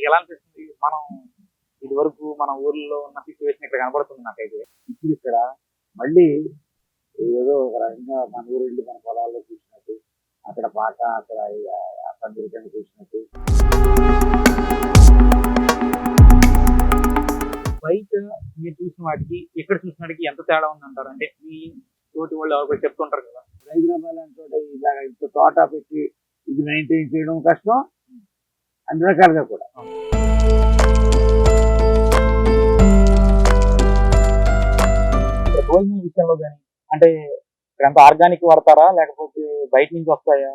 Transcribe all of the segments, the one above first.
మీకు ఎలా అనిపిస్తుంది? మనం ఇది వరకు మన ఊర్లో ఉన్న సిచ్యువేషన్ ఇక్కడ కనబడుతుంది నాకైతే. ఇప్పుడు ఇక్కడ మళ్ళీ ఏదో ఒక రకంగా మన ఊరు వెళ్ళి మన పొలాల్లో చూసినట్టు అక్కడ పాట అక్కడ పందిరికని చూసినట్టు. బయట మీరు చూసిన వాటికి ఇక్కడ చూసిన వాటికి ఎంత తేడా ఉందంటారు? అంటే మీ తోటి వాళ్ళు ఎవరు చెప్తుంటారు కదా. హైదరాబాద్ అంటే ఇలాగ ఇంత తోట పెట్టి ఇది మెయింటైన్ చేయడం కష్టం. అన్ని రకాలుగా కూడా. భోజనం విషయంలో కానీ అంటే ఇక్కడ ఎంత ఆర్గానిక్ వాడతారా? లేకపోతే బయట నుంచి వస్తాయా?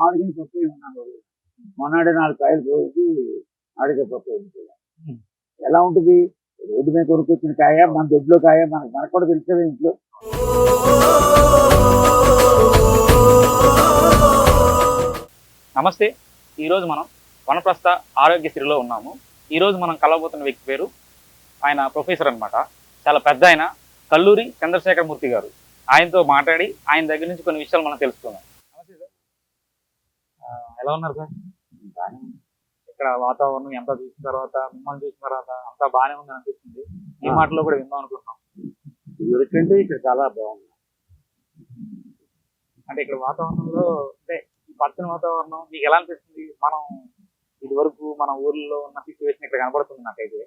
నాలుగు పప్పు ఉన్నాను మొన్నటి నాలుగు కాయలు పోయి నాలుగే పప్పు. ఎలా ఉంటుంది? రోడ్డు మీద కొనుక్కొచ్చిన కాయ మన దొడ్లో కాయ మనకు మనకు కూడా తెలుసు కదా ఇంట్లో. నమస్తే. ఈరోజు మనం వనప్రస్థ ఆరోగ్యశ్రీలో ఉన్నాము. ఈరోజు మనం కలవబోతున్న వ్యక్తి పేరు ఆయన ప్రొఫెసర్ అన్నమాట. చాలా పెద్ద ఆయన కల్లూరి చంద్రశేఖర మూర్తి గారు. ఆయనతో మాట్లాడి ఆయన దగ్గర నుంచి కొన్ని విషయాలు మనం తెలుసుకుందాం. ఎలా ఉన్నారు సార్. ఇక్కడ వాతావరణం ఎంత చూసిన తర్వాత మిమ్మల్ని చూసిన తర్వాత అంతా బాగానే ఉంది అనిపిస్తుంది. ఈ. మాటలో కూడా విందాం అనుకుంటున్నాం. ఇదివరకంటే ఇక్కడ చాలా బాగుంది. అంటే ఇక్కడ వాతావరణంలో అంటే ఈ పచ్చని వాతావరణం మీకు ఎలా అనిపిస్తుంది? మనం ఇది వరకు మన ఊర్లో ఉన్న సిచ్యువేషన్ ఇక్కడ కనబడుతుంది నాకైతే.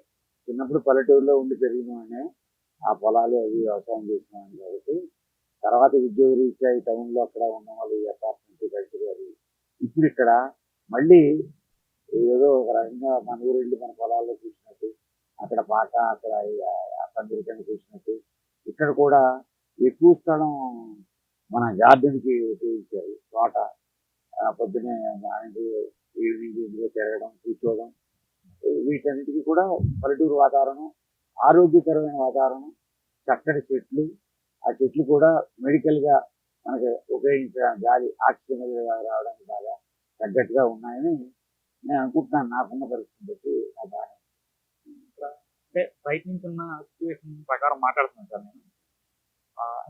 చిన్నప్పుడు పల్లెటూరులో ఉండి పెరిగినామని ఆ పొలాలు అవి వ్యవసాయం చేసినామని కాబట్టి తర్వాత ఉద్యోగ రీత్యా ఈ టౌన్లో అక్కడ ఉన్న వాళ్ళు ఈ అపార్ట్మెంట్ కలిసి అది. ఇప్పుడు ఇక్కడ మళ్ళీ ఏదో ఒక రకంగా మన ఊరు వెళ్ళి మన పొలాల్లో చూసినట్టు అక్కడ పాట అక్కడ పందిరికని చూసినట్టు ఇక్కడ కూడా ఎక్కువ స్థలం మన గార్డెన్కి ఉపయోగించారు. తోట ఆ, పొద్దున్నే ఈవినింగ్ ఇందులో తిరగడం కూర్చోవడం వీటన్నిటికీ కూడా పల్లెటూరు వాతావరణం ఆరోగ్యకరమైన వాతావరణం చక్కటి చెట్లు ఆ చెట్లు కూడా మెడికల్గా మనకి ఉపయోగించిన గాలి ఆక్సిజన్ రావడానికి బాగా తగ్గట్టుగా ఉన్నాయని నేను అనుకుంటున్నాను. నాకున్న పరిస్థితిని బట్టి నా బాగా అంటే బయట నుంచి ఉన్న సిచ్యువేషన్ ప్రకారం మాట్లాడుతున్నాను సార్ నేను.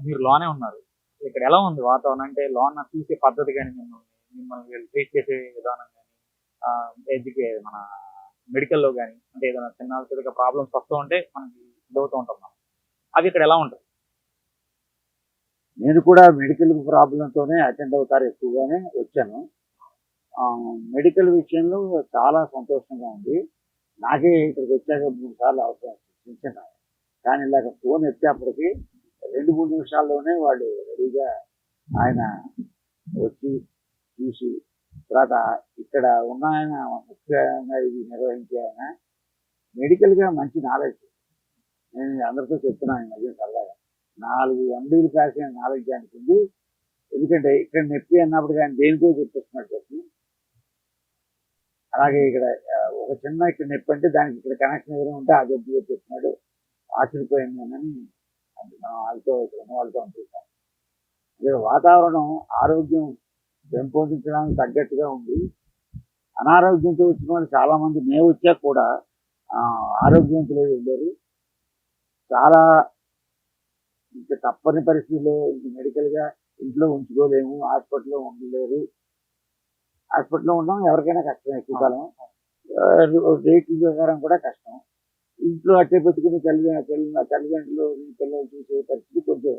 మీరు లోనే ఉన్నారు. ఇక్కడ ఎలా ఉంది వాతావరణం? అంటే లోన చూసే పద్ధతి కానీ మిమ్మల్ని మిమ్మల్ని వీళ్ళు ట్రీట్ చేసే విధానం కానీ ఎడ్యుకే మన మెడికల్లో కానీ అంటే ఏదైనా చిన్న చిన్న ప్రాబ్లమ్స్ వస్తూ ఉంటే మనకి ఇదవుతూ ఉంటాం మనం. అది ఇక్కడ ఎలా ఉంటుంది నేను కూడా మెడికల్ ప్రాబ్లంతోనే అటెండ్ అవుతారు ఎక్కువగానే వచ్చాను. మెడికల్ విషయంలో చాలా సంతోషంగా ఉంది. నాకే ఇక్కడికి వచ్చాక మూడు సార్లు అవసరం చిన్న కానీ ఇలాగ ఫోన్ ఎత్తేప్పటికి రెండు మూడు నిమిషాల్లోనే వాళ్ళు రెడీగా ఆయన వచ్చి చూసి తర్వాత ఇక్కడ ఉన్న ఆయన ముఖ్యంగా ఇది నిర్వహించే ఆయన మెడికల్గా మంచి నాలెడ్జ్. నేను అందరితో చెప్తున్నాను ఈ మధ్య సరదాగా. నాలుగు ఎండీలు కాసిన నాలెడ్జ్ ఆయనకు ఉంది. ఎందుకంటే ఇక్కడ నొప్పి అన్నప్పుడు కానీ దేనికో చెప్పేస్తున్నాడు చెప్పి. అలాగే ఇక్కడ ఒక చిన్న ఇక్కడ నొప్పి అంటే దానికి ఇక్కడ కనెక్షన్ ఏదైనా ఉంటే ఆ జబ్బు చెప్పేస్తున్నాడు ఆశ్చర్యపోయింది అంటే మనం వాళ్ళతో ఇక్కడ ఉన్న వాళ్ళతో అనుకుంటాం ఇక్కడ వాతావరణం ఆరోగ్యం పెంపొందించడానికి తగ్గట్టుగా ఉంది. అనారోగ్యంతో వచ్చిన వాళ్ళు చాలామంది మేము వచ్చాక కూడా ఆరోగ్యవంతులే వెళ్ళారు చాలా ఇంకా తప్పని పరిస్థితుల్లో ఇంక మెడికల్గా ఇంట్లో ఉంచుకోలేము హాస్పిటల్లో ఉండలేరు. హాస్పిటల్లో ఉండడం ఎవరికైనా కష్టం ఎక్కువ కాలం. రేట్ల ప్రకారం కూడా కష్టం. ఇంట్లో అట్టే పెట్టుకుని తల్లి తల్లిదండ్రులు పిల్లలు చూసే పరిస్థితి కొంచెం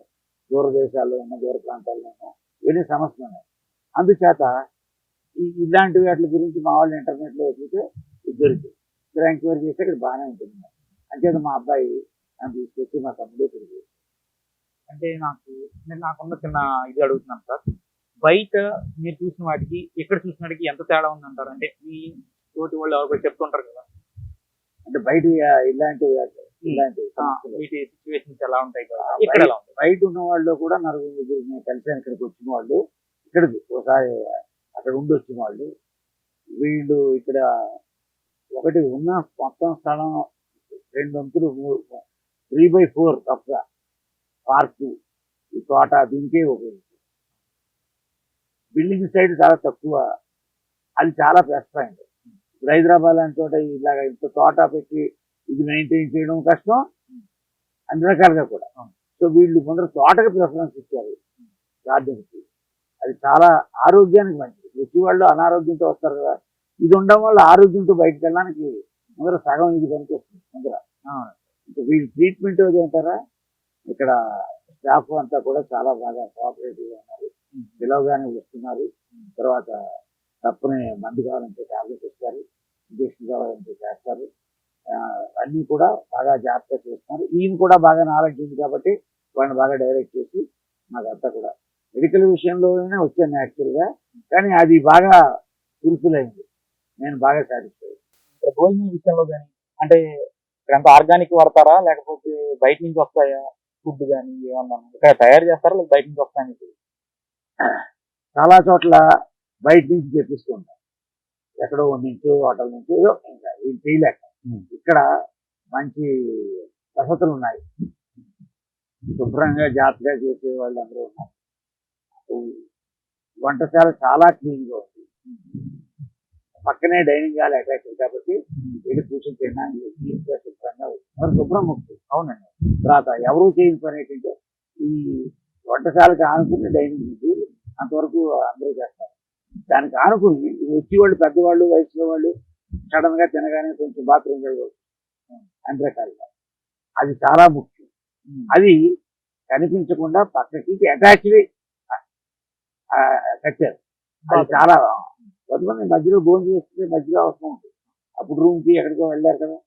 దూర దేశాల్లో ఉన్న దూర ప్రాంతాల్లో ఉన్న ఇవన్నీ సమస్యలు ఉన్నాయి అందుచేత ఈ ఇలాంటి వాటి గురించి మా వాళ్ళు ఇంటర్నెట్లో వెతికితే ఇది దొరికింది. ఇక్కడ ఎంక్వైరీ చేస్తే ఇక్కడ బాగానే ఉంటుంది. అంచేత మా అబ్బాయి నన్ను తీసుకొచ్చి మా తమ్ముడు ఇక్కడికి అంటే నాకు నేను నాకున్న చిన్న ఇది అడుగుతున్నాను సార్. బయట మీరు చూసిన వాటికి ఇక్కడ చూసిన వాటికి ఎంత తేడా ఉందంటారు? అంటే మీ తోటి వాళ్ళు ఎవరికి చెప్తుంటారు కదా. అంటే బయట ఇలాంటి ఇలాంటి. వీటి సిచ్యువేషన్స్ ఎలా ఉంటాయి? కదా ఇక్కడ ఉంది బయట ఉన్న వాళ్ళు కూడా నలుగురు కలిసాను ఇక్కడికి వచ్చిన వాళ్ళు ఇక్కడికి ఒకసారి అక్కడ ఉండి వచ్చిన వాళ్ళు. వీళ్ళు ఇక్కడ ఒకటి ఉన్న మొత్తం స్థలం రెండు వంతులు త్రీ బై ఫోర్ తప్ప పార్కు. ఈ తోట దీనికే ఉపయోగించారు బిల్డింగ్ సైడ్ చాలా తక్కువ. అది చాలా ప్లస్ పాయింట్. ఇప్పుడు హైదరాబాద్ లాంటి చోట ఇలాగ ఇంత తోట పెట్టి ఇది మెయింటైన్ చేయడం కష్టం. అన్ని రకాలుగా కూడా. సో వీళ్ళు ముందర తోటకి ప్రిఫరెన్స్ ఇచ్చారు. గార్డెన్కి. అది చాలా ఆరోగ్యానికి మంచిది. ప్రతి వాళ్ళు అనారోగ్యంతో వస్తారు కదా. ఇది ఉండడం వల్ల ఆరోగ్యంతో బయటకు వెళ్ళడానికి ముందర సగం ఇది పనికి వస్తుంది ముందర వీళ్ళ ట్రీట్మెంట్ అంటారా? ఇక్కడ స్టాఫ్ అంతా కూడా చాలా బాగా కోఆపరేటివ్గా ఉన్నారు. పిలవగానే వస్తున్నారు. తర్వాత తప్పునే మందు కావాలంటే టాబ్లెట్ ఇస్తారు. ఇంజక్షన్ కావాలంటే చేస్తారు. అన్నీ కూడా బాగా జాగ్రత్తగా చేస్తున్నారు. ఈయన కూడా బాగా నాలెడ్జ్ ఉంది కాబట్టి వాళ్ళని బాగా డైరెక్ట్ చేసి మాకంతా కూడా మెడికల్ విషయంలోనే వచ్చాను యాక్చువల్గా. కానీ అది బాగా ఫుల్ఫిల్ అయింది నేను బాగా సాటిస్ఫై భోజనం విషయంలో కానీ అంటే అంతా ఆర్గానిక్ వాడతారా? లేకపోతే బయట నుంచి వస్తాయా? ఫుడ్ కానీ ఏమన్నా ఇక్కడ తయారు చేస్తారా? లేదా బయట నుంచి వస్తాయని చాలా చోట్ల బయట నుంచి తెప్పిస్తూ ఉంటాం ఎక్కడో నుంచి హోటల్ నుంచి ఏదో ఇంకా చేయలేక ఇక్కడ మంచి వసతులు ఉన్నాయి. శుభ్రంగా జాగ్రత్తగా చేసే వాళ్ళు అందరూ ఉన్నారు. వంటశాల చాలా క్లీన్గా ఉంది. పక్కనే డైనింగ్ హాల్ అటాచ్ కాబట్టి వెళ్ళి కూర్చొని తినడానికి clean గా శుభ్రంగా ఉంది. మరి శుభ్రం ముఖ్యం అవునండి. తర్వాత ఎవరు చేయని పని ఏంటంటే ఈ వంటశాలకు ఆనుకుని డైనింగ్ ఉంది. అంతవరకు అందరూ చేస్తారు. దానికి ఆనుకుని వచ్చి వాళ్ళు పెద్దవాళ్ళు వయసులో వాళ్ళు సడన్గా తినగానే కొంచెం బాత్రూమ్ అన్ని రకాలుగా. అది చాలా ముఖ్యం. అది కనిపించకుండా పక్కకి అటాచ్ కట్టారు. అది చాలా కొంతమంది మధ్యలో భోజనం చేస్తే మధ్యలో అవసరం ఉంటుంది అప్పుడు రూమ్కి ఎక్కడికో వెళ్ళారు కదా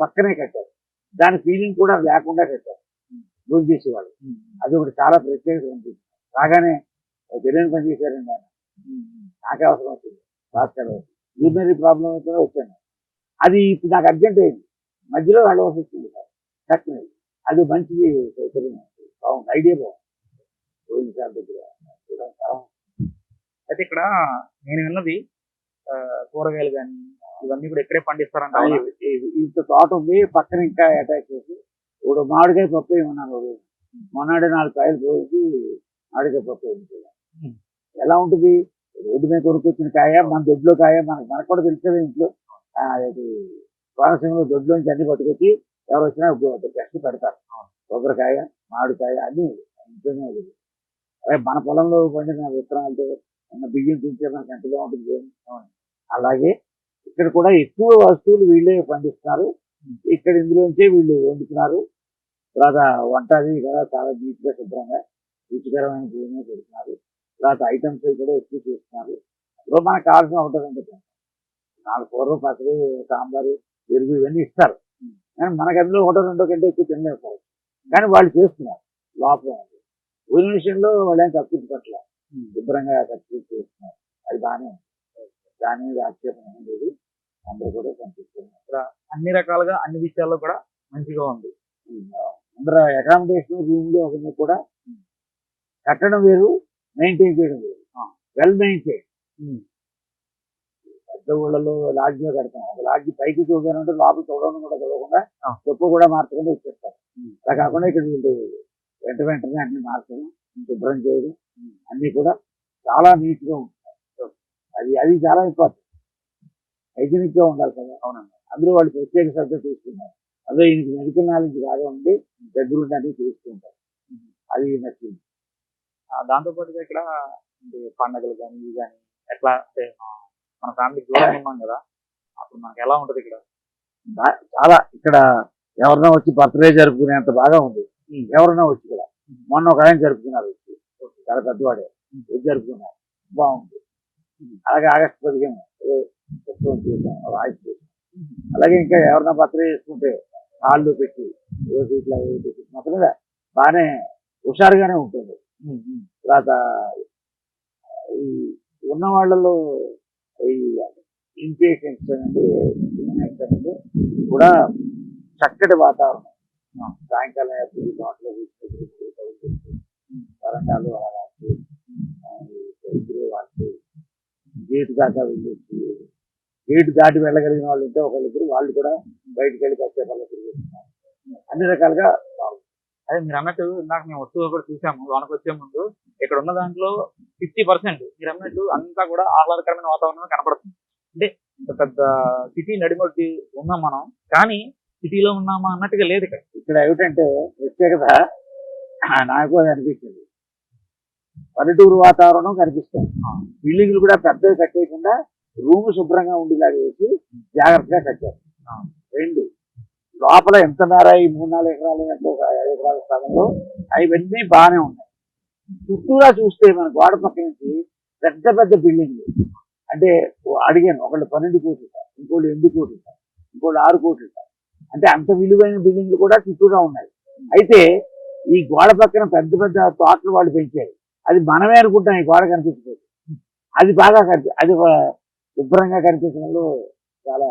పక్కనే కట్టారు. దాని ఫీలింగ్ కూడా లేకుండా కట్టారు. భోజనం చేసేవాళ్ళు. అది ఒకటి చాలా ప్రత్యేకత ఉంటుంది. రాగానే "ఓ తెలియని పని చేశారండి ఆయన. నాకే అవసరం వచ్చింది రాష్ట్రాలు యూరినరీ ప్రాబ్లం అయితే వచ్చాను. అది ఇప్పుడు నాకు అర్జెంట్ అయింది. మధ్యలో వెళ్ళవలసి వచ్చింది చక్కని అది మంచిది. బాగుంది. ఐడియా బాగుంది. శాల దగ్గర. అయితే ఇక్కడ నేను విన్నది కూరగాయలు కానీ ఇవన్నీ కూడా ఇక్కడే పండిస్తారంట ఇంత తోట ఉంది పక్కన ఇంకా అటాక్ చేసి ఇప్పుడు మామిడికాయ పప్పు ఏమన్నాను మొన్నటి నాలుగు కాయలు పోయి మామిడికాయ పప్పు Hmm. ఎలా ఉంటుంది? రోడ్డు మీద కొనుక్కొచ్చిన కాయ మన దొడ్లో కాయ మనకు మనకు కూడా తెలుస్తుంది ఇంట్లో. అది కోనసీమలో దొడ్లోంచి అన్ని పట్టుకొచ్చి ఎవరు వచ్చినా బెస్ట్ పెడతారు. కొబ్బరికాయ మామిడికాయ అన్ని ఇంట్లోనే మన పొలంలో పండిన విత్తనాలతో బియ్యం తింటే మనకు ఎంత బాగుంటుంది అలాగే ఇక్కడ కూడా ఎక్కువ వస్తువులు వీళ్ళే పండిస్తున్నారు. ఇక్కడ ఇందులోంచే వీళ్ళు వండుతున్నారు. తర్వాత వంట అది కదా చాలా నీట్గా శుభ్రంగా రుచికరమైన భోజనం పెడుతున్నారు. తర్వాత ఐటమ్స్ కూడా ఎక్కువ చేస్తున్నారు. అందులో మనకు కావాల్సిన ఉంటుందండి నాలుగు కూరలు పసరి సాంబారు పెరుగు ఇవన్నీ ఇస్తారు. కానీ మనకు అందులో ఒకటో రెండో కంటే ఎక్కువ తినలేకపోవచ్చు. కానీ వాళ్ళు చేస్తున్నారు. లోపల భోజన విషయంలో వాళ్ళు ఏం తక్కువ పట్ల శుభ్రంగా ఖర్చు చేస్తున్నారు. అది బాగానే దాని మీద ఆక్షేపణ ఏం లేదు. అందరూ కూడా కనిపిస్తున్నారు అన్ని రకాలుగా అన్ని విషయాల్లో కూడా మంచిగా ఉంది. అందరూ అకామిడేషన్ రూమ్లో అవన్నీ కూడా కట్టడం వేరు మెయింటైన్ చేయడం వేరు. వెల్ మెయింటైన్ పెద్ద ఊళ్ళలో లాడ్జ్లో కడతాం. ఒక లాడ్జ్ పైకి చూడాలంటే లోపల చూడడం కూడా చూడకుండా. చెప్పు కూడా మార్చకుండా ఇచ్చేస్తారు. అలా కాకుండా ఇక్కడ వీళ్ళు వెంట వెంటనే అన్ని మార్చడం శుభ్రం చేయడం అన్ని కూడా చాలా నీట్గా ఉంటాయి. అది అది చాలా ఇంపార్టెంట్. హైజీనిక్గా ఉండాలి కదా. అవునండి. అందులో వాళ్ళు ప్రత్యేక శ్రద్ధ తీసుకున్నారు అదే ఈయనకి మెడికల్ నాలెడ్జ్ బాగా ఉండి దగ్గరుండి అన్ని తీసుకుంటారు అది నచ్చింది. ఆ, దాంతో పాటుగా ఇక్కడ పండగలు కానీ ఇవి కానీ ఎట్లా అంటే మన ఫ్యామిలీకి దూరంగా ఉన్నాం కదా. అప్పుడు మనకి ఎలా ఉంటది ఇక్కడ? చాలా ఇక్కడ ఎవరన్నా వచ్చి బర్త్డే జరుపుకునేంత బాగా ఉంది. ఎవరన్నా వచ్చి కూడా మొన్న ఒక ఆయన జరుపుకున్నారు వచ్చి. చాలా పెద్దవాడే. వచ్చి జరుపుకున్నారు. బాగుంది. అలాగే ఆగస్టు పదిహేను అలాగే ఇంకా ఎవరన్నా బర్త్డే చేసుకుంటే హాల్లో పెట్టి రోజు ఇట్లా మొత్తం మీద బాగానే హుషారుగానే ఉంటుంది. తర్వాత ఈ ఉన్న వాళ్ళలో ఈ ఇన్పేషెంట్స్ అండి కూడా చక్కటి వాతావరణం. సాయంకాలం ఎప్పుడు తోటలో కూర్చొని వరండాలు అలా రాసి ఇద్దరు వాటి గేటు దాకా వెళ్ళొచ్చు గేటు దాటి వెళ్ళగలిగిన వాళ్ళు ఉంటే ఒకళ్ళిద్దరు వాళ్ళు కూడా బయటికి వెళ్ళి కాసేపు వాళ్ళు అన్ని రకాలుగా అదే మీరు అన్నట్టు ఇందాక మేము వస్తువులు కూడా చూసాము లోనకి వచ్చే ముందు ఇక్కడ ఉన్న దాంట్లో ఫిఫ్టీ పర్సెంట్ మీరు అన్నట్టు అంతా కూడా ఆహ్లాదకరమైన వాతావరణం కనపడుతుంది. అంటే ఇంత పెద్ద సిటీ నడిమొడ్డి ఉన్నాం మనం కానీ సిటీలో ఉన్నామా అన్నట్టుగా లేదు ఇక్కడ. ఇక్కడ ఏమిటంటే ప్రత్యేకత నాకు అది అనిపించింది. పల్లెటూరు వాతావరణం కనిపిస్తుంది. బిల్డింగ్లు కూడా పెద్దవి కట్టేయకుండా రూమ్ శుభ్రంగా ఉండేలాగా వేసి జాగ్రత్తగా కట్టారు. రెండు లోపల ఎంత ఈ మూడు నాలుగు ఎకరాలు ఐదు ఎకరాల స్థలంలో అవన్నీ బాగానే ఉన్నాయి. చుట్టూరా చూస్తే మన గోడ పక్క నుంచి పెద్ద పెద్ద బిల్డింగ్లు. అంటే అడిగాను ఒకళ్ళు పన్నెండు కోట్లు ఇంకోళ్ళు ఎనిమిది కోట్లు ఇంకోళ్ళు ఆరు కోట్లు అంటే అంత విలువైన బిల్డింగ్లు కూడా చుట్టూరా ఉన్నాయి. అయితే ఈ గోడ పక్కన పెద్ద పెద్ద తోటలు వాళ్ళు పెంచారు. అది మనమే అనుకుంటాం ఈ గోడ కనిపించలేదు అది బాగా కనిపి అది శుభ్రంగా కనిపించడంలో చాలా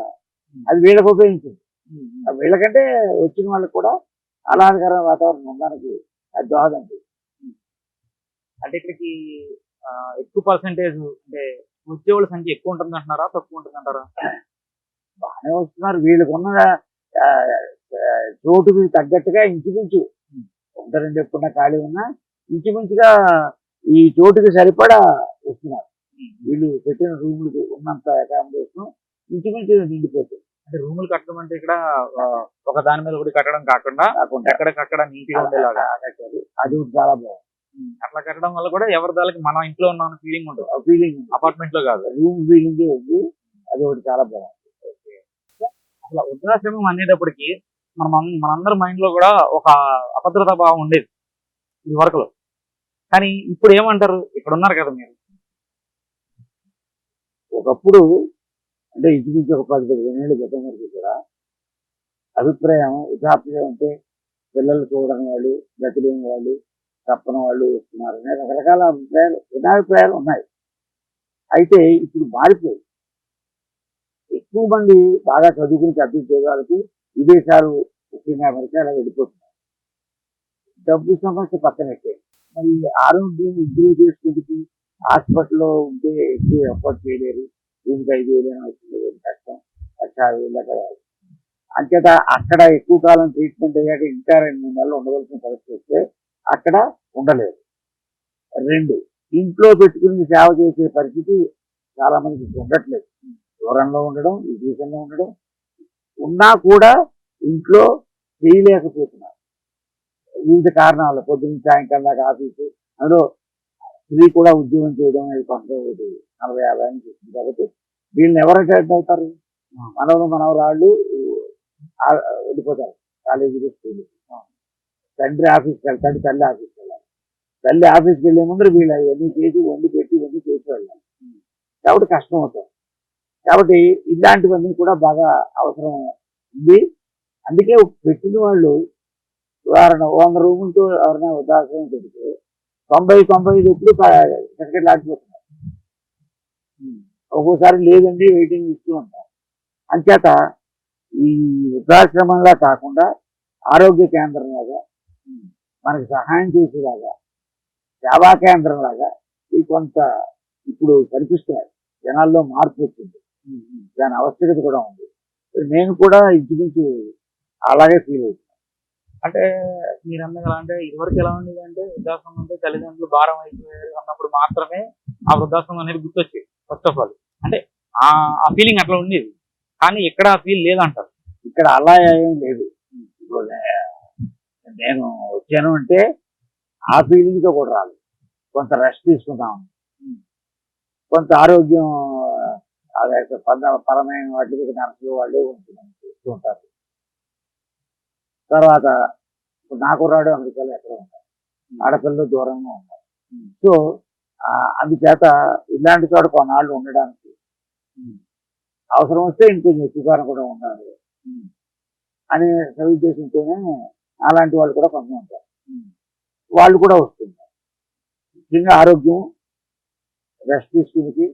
అది వీళ్ళకి ఉపయోగించింది. వీళ్ళకంటే వచ్చిన వాళ్ళకి కూడా ఆహ్లాదకరమైన వాతావరణం ఉండడానికి అది దోహదండి. అంటే ఇక్కడికి ఎక్కువ పర్సంటేజ్ అంటే ఉద్యోగుల సంఖ్య ఎక్కువ ఉంటుంది అంటున్నారా తక్కువ ఉంటుంది అంటారా బాగానే వస్తున్నారు. వీళ్ళకి ఉన్న ఆ, ఆ, చోటుకి తగ్గట్టుగా ఇంచుమించు ఒకటి రెండు ఎప్పుడున్నా ఖాళీ ఉన్నా ఇంచుమించుగా ఈ చోటుకి సరిపడా వస్తున్నారు. వీళ్ళు పెట్టిన రూములకి ఉన్నంత అకామిడేషన్ ఇంచుమించు నిండిపోతుంది. అంటే రూములు కట్టడం అంటే ఇక్కడ ఒక దాని మీద ఒకటి కట్టడం కాకుండా కాకుండా ఎక్కడికక్కడ నీట్గా ఉండేలాగా. కట్టారు. అది ఒకటి చాలా బాగుంది. అట్లా కట్టడం వల్ల కూడా ఎవరి దానికి మన ఇంట్లో ఉన్న ఫీలింగ్ ఉంటుంది ఫీలింగ్ అపార్ట్మెంట్లో కాదు. రూమ్ ఫీలింగ్ ఉంది. అది ఒకటి చాలా బాగుంది. అసలు వృద్ధాశ్రమం అనేటప్పటికి మన మనందరి మైండ్లో కూడా ఒక అభద్రతా భావం ఉండేది ఇది వరకులో. కానీ ఇప్పుడు ఏమంటారు? ఇక్కడ ఉన్నారు కదా మీరు. ఒకప్పుడు అంటే ఇంచుమించు ఒక పది పదిహేను ఏళ్ళ క్రితం వరకు కూడా అభిప్రాయం వృద్ధాప్యం అంటే పిల్లలు చూడని వాళ్ళు గతిలేని వాళ్ళు తప్పని వాళ్ళు వస్తున్నారు అనే రకరకాల అభిప్రాయాలు భిన్నాభిప్రాయాలు ఉన్నాయి. అయితే ఇప్పుడు మారిపోయి ఎక్కువ మంది బాగా చదువుకుని పెద్ద ఉద్యోగాలకి విదేశాలు ముఖ్యంగా అమెరికా అలా వెళ్ళిపోతున్నారు. డబ్బు సమస్య పక్కనట్టే మరి ఆరోగ్యం ఇంప్రూవ్ చేసుకుంటే హాస్పిటల్లో ఉంటే ఎక్కువ ఎఫర్ట్ చేయలేరు. దీనికి ఐదు వేలు అయినా వస్తుంది కష్టం. లక్ష యాభై వేలు అంచేత అక్కడ ఎక్కువ కాలం ట్రీట్మెంట్ అయ్యాక ఇంకా రెండు మూడు నెలలు ఉండవలసిన పరిస్థితి వస్తే అక్కడ ఉండలేదు రెండు ఇంట్లో పెట్టుకుని సేవ చేసే పరిస్థితి చాలా మందికి ఉండట్లేదు. దూరంలో ఉండడం ఈ దేశంలో ఉండడం ఉన్నా కూడా ఇంట్లో చేయలేకపోతున్నారు. వివిధ కారణాలు పొద్దున్న సాయంకాలం దాకా ఆఫీసు అందులో స్త్రీ కూడా ఉద్యోగం చేయడం అనేది ఒకటి నలభై యాభై అని చెప్తుంది కాబట్టి వీళ్ళని ఎవరు అటెండ్ అవుతారు? మనవలు మనవరాళ్ళు వెళ్ళిపోతారు. కాలేజీలు స్కూల్ తండ్రి ఆఫీస్కి వెళ్తాడు తల్లి ఆఫీస్కి వెళ్ళాలి. తల్లి ఆఫీస్కి వెళ్ళే ముందర వీళ్ళు ఇవన్నీ చేసి వండి పెట్టి ఇవన్నీ చేసి వెళ్ళాలి. కాబట్టి కష్టం అవుతుంది కాబట్టి ఇలాంటివన్నీ కూడా బాగా అవసరం ఉంది. అందుకే పెట్టిన వాళ్ళు ఉదాహరణ వంద రూములతో ఎవరైనా ఉదాహరణ పెడితే తొంభై తొంభై ఐదు ఎప్పుడు టికెట్ ఆడిపోతున్నారు ఒక్కోసారి లేదండి వెయిటింగ్ ఇస్తూ ఉంటారు. అంచేత ఈ వృద్ధాశ్రమంలా కాకుండా ఆరోగ్య కేంద్రం లాగా మనకి సహాయం చేసేలాగా సేవా కేంద్రం లాగా ఇవి కొంత ఇప్పుడు కనిపిస్తున్నాయి. జనాల్లో మార్పు వచ్చింది. దాని ఆవశ్యకత కూడా ఉంది. నేను కూడా ఇంచుమించు అలాగే ఫీల్ అవుతున్నాను అంటే మీరు అన్నది అంటే ఇదివరకు ఎలా ఉండేది అంటే వృద్ధాశ్రమం అంటే తల్లిదండ్రులు భారం అయిపోయారు అన్నప్పుడు మాత్రమే ఆ వృద్ధాశ్రమం అనేది గుర్తొచ్చేది ఫస్ట్ ఆఫ్ ఆల్ అంటే ఆ ఫీలింగ్ అట్లా ఉండేది. కానీ ఇక్కడ ఆ ఫీల్ లేదంటారు. ఇక్కడ అలా ఏం లేదు. నేను వచ్చాను అంటే ఆ ఫీలింగ్తో కూడా రాలేదు. కొంత రెస్ట్ తీసుకుందాం. కొంత ఆరోగ్యం అదే పద- పరమైన వాటికి నర్సులు వాళ్ళు ఉంటారు. తర్వాత నాకురాడు అమెరికాలో ఎక్కడ ఉంటారు ఆడపిల్లలు దూరంగా ఉంటారు. సో అందుచేత ఇలాంటి చోట కొన్నాళ్ళు ఉండడానికి అవసరం వస్తే ఇంకొంచెం ఎక్కువగా కూడా ఉండాలి అనే సదుద్దేశంతోనే అలాంటి వాళ్ళు కూడా కొంతమంది ఉంటారు. వాళ్ళు కూడా వస్తుంటారు. ముఖ్యంగా ఆరోగ్యం రెస్ట్ తీసుకునికి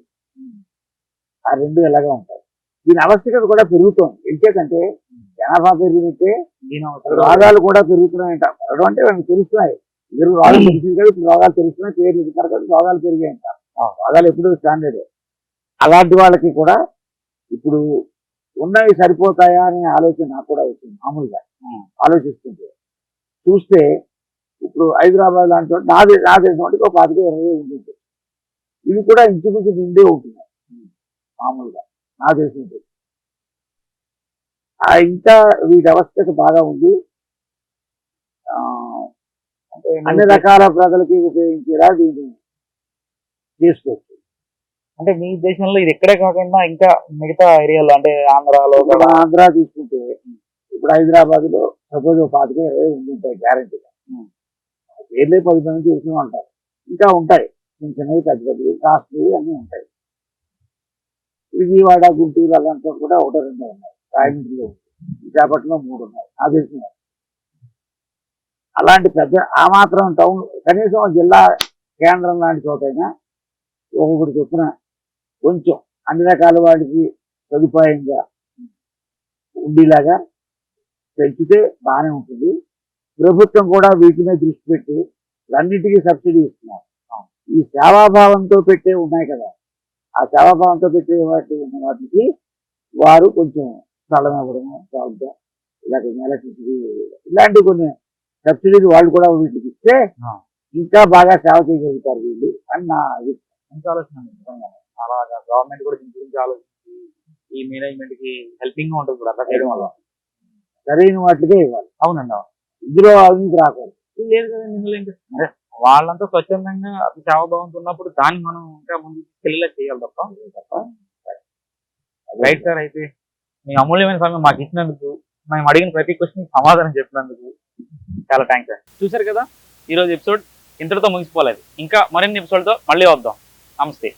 ఆ రెండు ఎలాగే ఉంటాయి? దీని ఆవశ్యకత కూడా పెరుగుతోంది. ఎందుకంటే జనాభా పెరిగినట్టే రోగాలు కూడా పెరుగుతున్నాయంట పెరగడం అంటే తెలుస్తున్నాయి. ఇద్దరు రోగాలు తెలిసింది కదా ఇప్పుడు రోగాలు తెలుస్తున్నాయి పేర్లు ఇస్తున్నారు కదా రోగాలు పెరిగాయంట రోగాలు ఎప్పుడు స్టాండర్డ్ అలాంటి వాళ్ళకి కూడా ఇప్పుడు ఉన్నవి సరిపోతాయా అనే ఆలోచన నాకు కూడా వచ్చింది మామూలుగా. ఆలోచిస్తుంటే. చూస్తే ఇప్పుడు హైదరాబాద్ లాంటి చోట నా దే- నా దేశం అంటే ఒక పాతిక ఇరవై ఉంటుంది. ఇవి కూడా ఇంచుమించు నిండే ఉంటున్నాయి. మామూలుగా నా దేశం ఆ ఇంకా వీటి ఆవశ్యకత బాగా ఉంది. అంటే అన్ని రకాల ప్రజలకి ఉపయోగించేలా దీన్ని చేసుకోవచ్చు. అంటే మీ దేశంలో ఇది ఎక్కడే కాకుండా ఇంకా మిగతా ఏరియాలో అంటే ఆంధ్రాలో ఆంధ్ర తీసుకుంటే ఇప్పుడు హైదరాబాద్లో సపోజ్ ఒక పాతిక ఇరవై ఉంటాయి గ్యారంటీగా పేర్లే పది మంది తెలిసిన ఉంటారు. ఇంకా ఉంటాయి. చిన్న చిన్నవి పెద్ద పెద్దవి కాస్ట్లీ అన్నీ ఉంటాయి. విజయవాడ గుంటూరు అలాంటి కూడా ఒకటి రెండు ఉన్నాయి. రాయమండ్రిలో విశాఖపట్నంలో మూడు ఉన్నాయి. ఆ తెలిసిన అలాంటి పెద్ద ఆ మాత్రం టౌన్ కనీసం జిల్లా కేంద్రం లాంటి చోటైనా ఒక్కొక్కటి చొప్పున కొంచెం అన్ని రకాల వాటికి సదుపాయంగా ఉండేలాగా పెంచితే బాగానే ఉంటుంది. ప్రభుత్వం కూడా వీటి మీద దృష్టి పెట్టి అన్నిటికీ సబ్సిడీ ఇస్తున్నారు ఈ సేవాభావంతో పెట్టే ఉన్నాయి కదా. ఆ సేవాభావంతో పెట్టే వాటి వాటికి వారు కొంచెం స్థలం ఇవ్వడము ఇలాగ ఎలక్ట్రిసిటీ ఇలాంటి కొన్ని సబ్సిడీలు వాళ్ళు కూడా వీటికి ఇస్తే. ఇంకా బాగా సేవ చేయగలుగుతారు వీళ్ళు అని నా అభిప్రాయం. మంచి ఆలోచన అలాగా గవర్నమెంట్ కూడా దీని గురించి ఆలోచించి ఈ మేనేజ్మెంట్కి హెల్పింగ్గా ఉంటుంది కూడా అట్లా చేయడం వల్ల. సరైన వాటికే ఇవ్వాలి. అవునండి అవును. ఇందులో అవినీతి రాకూడదు. లేదు కదండి ఇందులో ఇంకా. వాళ్ళంతా స్వచ్ఛందంగా అతి సేవాభావంతో ఉన్నప్పుడు దాన్ని మనం ఇంకా ముందు తెలియలా చేయాలి తప్ప. తప్ప. రైట్ సార్ అయితే మీ అమూల్యమైన సమయం మాకు ఇచ్చినందుకు మేము అడిగిన ప్రతి క్వశ్చన్ సమాధానం చెప్పినందుకు చాలా థ్యాంక్స్ సార్. చూసారు కదా? ఈరోజు ఎపిసోడ్ ఇంతటితో ముగిసిపోలేదు. ఇంకా మరిన్ని ఎపిసోడ్తో మళ్ళీ వద్దాం. నమస్తే.